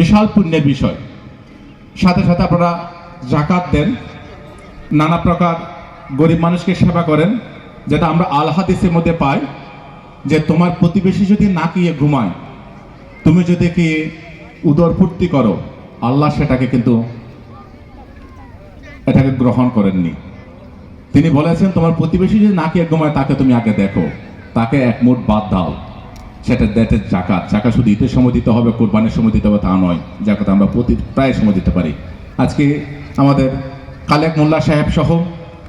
বিশাল পুণ্যের বিষয়। সাথে সাথে আপনারা জাকাত দেন। নানা প্রকার গরিব মানুষকে সেবা করেন, যেটা আমরা আল হাদিসের মধ্যে পাই যে তোমার প্রতিবেশী যদি না কিয়ে ঘুমায়, তুমি যদি কি উদর ফুর্তি করো, আল্লাহ সেটাকে কিন্তু এটাকে গ্রহণ করেননি। তিনি বলেছেন, তোমার প্রতিবেশী যদি না খেয়ে ঘুমায়, তাকে তুমি আগে দেখো, তাকে এক মুঠ বাদ দাও। সেটা দেটের জাকাত জাকাত শুধু ঈদের সময় দিতে হবে, কোরবানির সময় দিতে হবে, তা নয়। জাকাত আমরা প্রতি প্রায় সময় দিতে পারি। আজকে আমাদের কালেক মোল্লা সাহেব সহ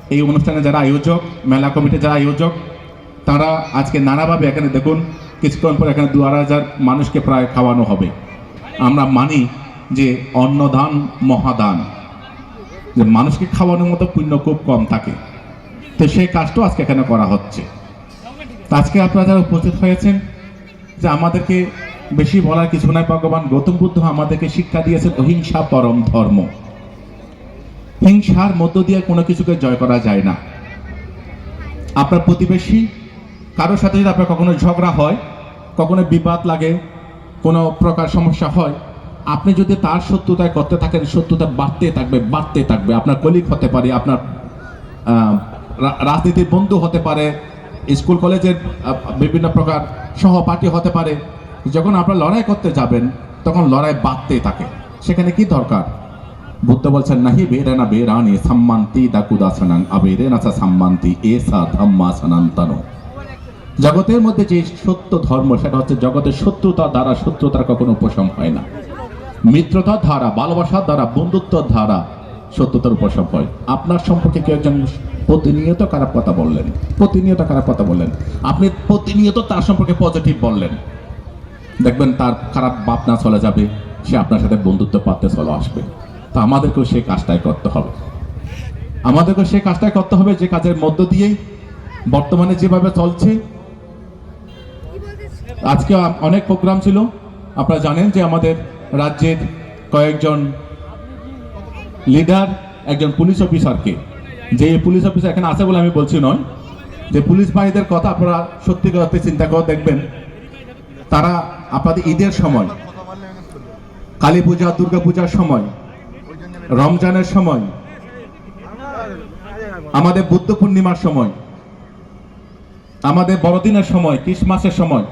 এই অনুষ্ঠানে যারা আয়োজক, মেলা কমিটি যারা আয়োজক, তারা আজকে নানাভাবে এখানে দেখুন, কিছুক্ষণ পর এখানে দু হাজার মানুষকে প্রায় খাওয়ানো হবে। আমরা মানি যে অন্নদান মহাদান। যে মানুষকে খাওয়ানোর মতো পুণ্য খুব কম থাকে। তো সেই কাজটাও আজকে এখানে করা হচ্ছে। আজকে আপনারা যারা উপস্থিত হয়েছেন যে আমাদেরকে বেশি বলার কিছু নাই, ভগবান গৌতম বুদ্ধ আমাদেরকে শিক্ষা দিয়েছেন অহিংসা পরম ধর্ম। হিংসার মধ্য দিয়ে কোনো কিছুকে জয় করা যায় না। আপনার প্রতিবেশী, কারোর সাথে যদি আপনার কখনো ঝগড়া হয়, কখনো বিবাদ লাগে, কোনো প্রকার সমস্যা হয়, আপনি যদি তার শত্রুতায় করতে থাকেন, শত্রুতা বাড়তে থাকবে বাড়তে থাকবে। আপনার কলিগ হতে পারে, আপনার রাজনীতির বন্ধু হতে পারে, স্কুল, কলেজের বিভিন্ন প্রকার সহপাঠী হতে পারে। যখন আপনারা লড়াই করতে যাবেন, তখন লড়াই বাড়তে থাকে। সেখানে কি দরকার? বুদ্ধ বলছেন, নাহি বেরানা বেরানি সম্মান্তি দাকুদাসনাং আবেরে নাসা সম্মান্তি এসা ধম্মা সনান্তন জগতের মধ্যে যে সত্য ধর্ম, সেটা হচ্ছে জগতের শত্রুতা দ্বারা শত্রুতার কখনো উপশম হয় না। মিত্রতার ধারা, ভালোবাসার দ্বারা বন্ধুত্বর ধারা সত্যতার উপশম হয়। আপনার সম্পর্কে কেউ একজন প্রতিনিয়ত খারাপ কথা বললেন। প্রতিনিয়ত খারাপ কথা বললেন। আপনি প্রতিনিয়ত তার সম্পর্কে পজিটিভ বললেন। দেখবেন তার খারাপ ভাবনা চলে যাবে, সে আপনার সাথে বন্ধুত্ব পাতে চলে আসবে। তা আমাদেরকেও সেই কাজটাই করতে হবে। আমাদেরকে সেই কাজটাই করতে হবে যে কাজের মধ্য দিয়েই বর্তমানে যেভাবে চলছে। আজকে অনেক প্রোগ্রাম ছিল। আপনারা জানেন যে আমাদের রাজ্যের কয়েকজন লিডার একজন পুলিশ অফিসারকে। যে পুলিশ অফিসার এখানে আছে বলে আমি বলছি নয়, যে পুলিশ বাহিনীদের কথা আপনারা সত্যি করতে চিন্তা করে দেখবেন। তারা আপনাদের ঈদের সময়, কালী পূজা, দুর্গা পূজার সময়, রমজানের সময়, আমাদের বুদ্ধ পূর্ণিমার সময়, আমাদের বড়দিনের সময়, ক্রিসমাসের সময়